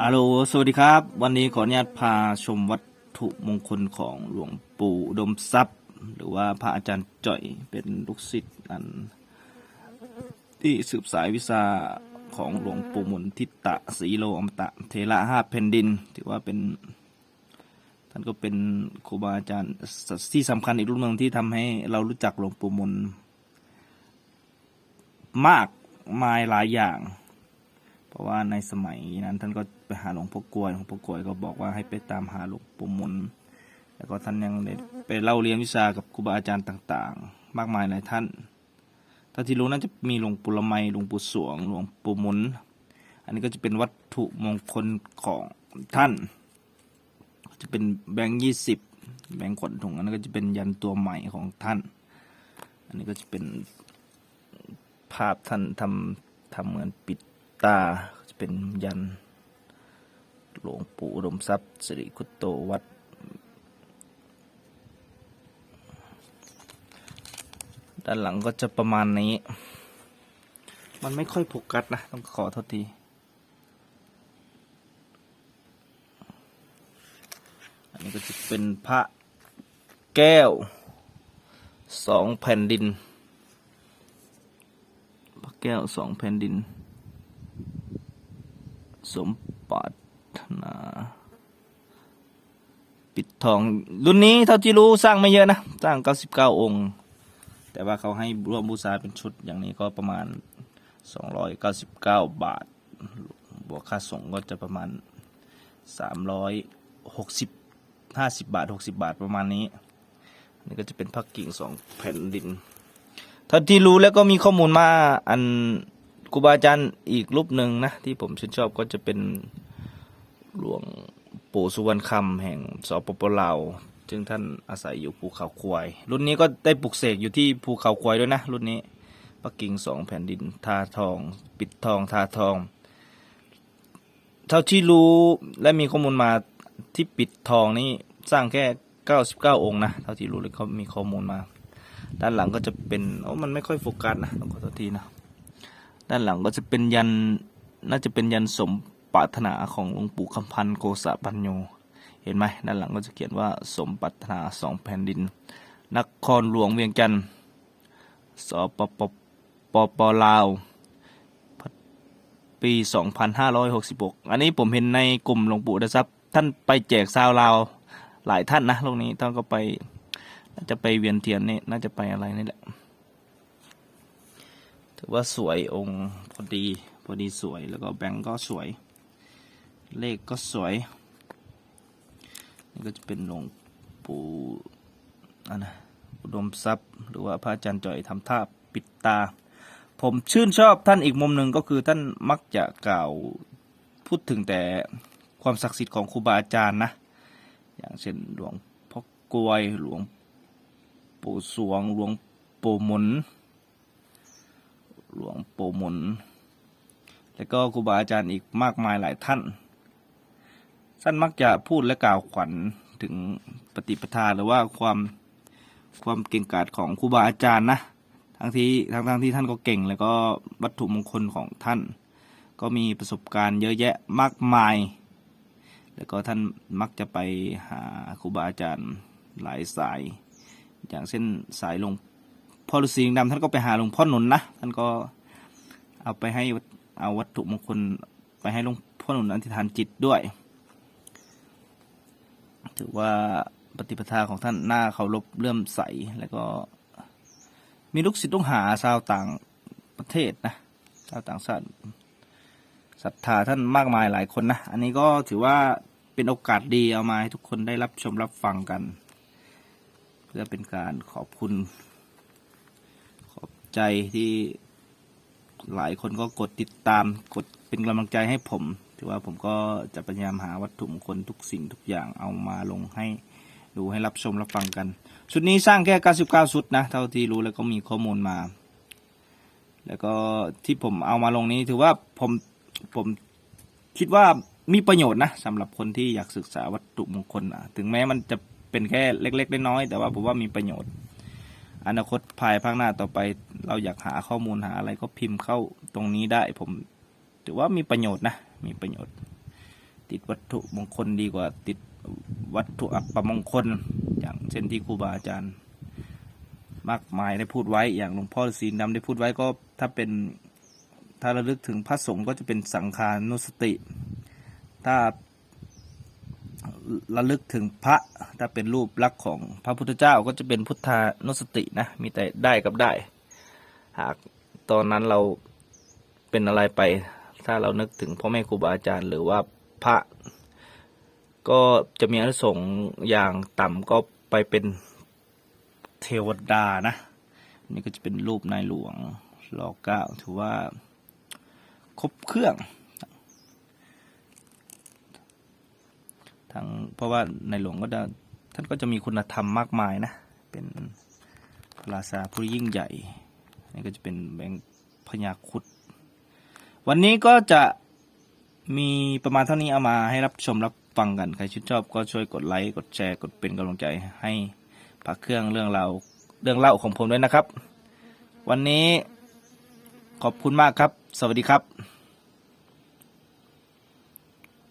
อาโลสวัสดีครับ วันนี้ขออนุญาตพาชมวัตถุมงคลของหลวงปู่ดมทรัพย์ หรือว่าพระอาจารย์จ่อยเป็นลูกศิษย์อัน ที่สืบสายวิชาของหลวงปู่มุนทิตะสีโลอมตะ เทระห้าแผ่นดิน ถือว่าเป็น ท่านก็เป็นครูบาอาจารย์ที่สำคัญอีกรุ่นหนึ่งที่ทำให้เรารู้จักหลวงปู่มุนมากมายหลายอย่าง ราะว่าในสมัยนั้นท่านก็ไปหาหลวงพ่อกลวยหลวงพ่อกลวยก็บอกว่าให้ไปตามหาหลวงปู่หมุน แล้วก็ท่านยังได้ไปเล่าเรียนวิชากับครูบาอาจารย์ต่างๆ มากมายหลายท่านถ้าที่รู้น่าจะมีหลวงปู่ละไมหลวงปู่สวง หลวงปู่หมุน อันนี้ก็จะเป็นวัตถุมงคลของท่าน จะเป็นแบงค์ยี่สิบแบงค์ขวัญถุงอันนั้นก็จะเป็นยันตัวใหม่ของท่าน อันนี้ก็จะเป็นภาพท่านทำทำเหมือนปิด ตาจะเป็นยันหลวงปู่อุดมทรัพย์สิริคุตโตวัดด้านหลังก็จะประมาณนี้ มันไม่ค่อยโฟกัสนะ ต้องขอโทษที อันนี้ก็จะเป็นพระแก้วสองแผ่นดิน พระแก้วสองแผ่นดิน สมปรารถนา ปิดทอง รุ่นนี้เท่าที่รู้สร้างไม่เยอะนะ สร้าง 99 องค์ แต่ว่าเขาให้รวมบูชาเป็นชุดอย่างนี้ก็ประมาณ 299 บาท บวกค่าส่งก็จะประมาณ 360 50 บาท 60 บาทประมาณนี้นนี้ก็จะเป็นพักกิ่งสองแผ่นดินเท่าที่รู้แล้วก็มีข้อมูลมาอัน รูบาอาจารย์อีกรูปหนึ่งนะ ที่ผมชื่นชอบก็จะเป็นหลวงปู่สุวรรณคำแห่งสปปลาวซึ่งท่านอาศัยอยู่ภูเขาควาย รุ่นนี้ก็ได้ปลุกเสกอยู่ที่ภูเขาควายด้วยนะ รุ่นนี้ปักกิ่งสองแผ่นดินทาทอง ปิดทองทาทองเท่าที่รู้และมีข้อมูลมาที่ปิดทองนี่สร้างแค่ 99 องค์นะเท่าที่รู้เลยเขามีข้อมูลมา ด้านหลังก็จะเป็นโอ้มันไม่ค่อยโฟกัสนะต้องขอโทษทีนะ ด้านหลังก็จะเป็นยันน่าจะเป็นยันสมปรารถนาของหลวงปู่คำพันธ์โกษะปัญโยเห็นไหมด้านหลังก็จะเขียนว่าสมปรารถนาสองแผ่นดิน นครหลวงเวียงจันทร์สปปปปลาว ปี 2566 อันนี้ผมเห็นในกลุ่มหลวงปู่นะครับ ท่านไปแจกซาวลาวหลายท่านนะโลกนี้ท่านก็ไป น่าจะไปเวียนเทียนนี่น่าจะไปอะไรนี่แหละ ถือว่าสวยองค์พอดีพอดีสวยแล้วก็แบงก์ก็สวย เลขก็สวย นี่ก็จะเป็นหลวงปู่อันนะอุดมทรัพย์ หรือว่าพระอาจารย์จ่อยทำท่าปิดตา ผมชื่นชอบท่านอีกมุมหนึ่งก็คือท่านมักจะกล่าวพูดถึงแต่ความศักดิ์สิทธิ์ของครูบาอาจารย์นะ อย่างเช่นหลวงพ่อกลวยหลวงปู่สวงหลวงปู่หมุน หลวงปู่หมุน แล้วก็ครูบาอาจารย์อีกมากมายหลายท่าน ท่านมักจะพูดและกล่าวขวัญถึงปฏิปทาหรือว่าความความเก่งกาจของครูบาอาจารย์นะ ทั้งที่ทั้งทั้งที่ท่านก็เก่ง แล้วก็วัตถุมงคลของท่าน ก็มีประสบการณ์เยอะแยะมากมาย แล้วก็ท่านมักจะไปหาครูบาอาจารย์หลายสาย อย่างเช่นสายหลวง พ่อฤาษีลิงดำท่านก็ไปหาหลวงพ่อหนุนนะท่านก็เอาไปให้เอาวัตถุมงคลไปให้หลวงพ่อหนุนอธิษฐานจิตด้วย ถือว่าปฏิปทาของท่านหน้าเคารพเลื่อมใสแล้วก็มีลูกศิษย์ลูกหาชาวต่างประเทศนะชาวต่างชาติศรัทธาท่านมากมายหลายคนนะ อันนี้ก็ถือว่าเป็นโอกาสดีเอามาให้ทุกคนได้รับชมรับฟังกัน เพื่อเป็นการขอบคุณ ใจที่หลายคนก็กดติดตามกดเป็นกำลังใจให้ผมถือว่าผมก็จะพยายามหาวัตถุมงคลทุกสิ่งทุกอย่างเอามาลงให้ดูให้รับชมรับฟังกัน ชุดนี้สร้างแค่ 99 ชุดนะ เท่าที่รู้แล้วก็มีข้อมูลมา แล้วก็ที่ผมเอามาลงนี้ถือว่าผมผมคิดว่ามีประโยชน์นะสำหรับคนที่อยากศึกษาวัตถุมงคลนะถึงแม้มันจะเป็นแค่เล็กๆน้อยๆแต่ว่าผมว่ามีประโยชน์ อนาคตภายภาคหน้าต่อไป เราอยากหาข้อมูลหาอะไรก็พิมพ์เข้าตรงนี้ได้ ผมถือว่ามีประโยชน์นะ มีประโยชน์ ติดวัตถุมงคลดีกว่า ติดวัตถุอัปมงคล อย่างเช่นที่ครูบาอาจารย์ มากมายได้พูดไว้อย่างหลวงพ่อฤาษีดำได้พูดไว้ก็ถ้าเป็นถ้าระลึกถึงพระสงฆ์ก็จะเป็นสังฆานุสติ ถ้า ระลึกถึงพระถ้าเป็นรูปลักษณ์ของพระพุทธเจ้าก็จะเป็นพุทธานุสตินะ มีแต่ได้กับได้ หากตอนนั้นเราเป็นอะไรไป ถ้าเรานึกถึงพ่อแม่ครูบาอาจารย์ หรือว่าพระ ก็จะมีอานิสงอย่างต่ำก็ไปเป็นเทวดานะ นี่ก็จะเป็นรูปนายหลวงรอเก้าถือว่าครบเครื่อง ทั้งเพราะว่าในหลวงก็จะท่านก็จะมีคุณธรรมมากมายนะ เป็นพระราชาผู้ยิ่งใหญ่นี่ก็จะเป็นแบงค์พญาคุดวันนี้ก็จะมีประมาณเท่านี้เอามาให้รับชมรับฟังกัน ใครชื่นชอบก็ช่วยกดไลค์กดแชร์กดเป็นกำลังใจให้พักเครื่องเรื่องราวเรื่องเล่าของผมด้วยนะครับ วันนี้ขอบคุณมากครับ สวัสดีครับ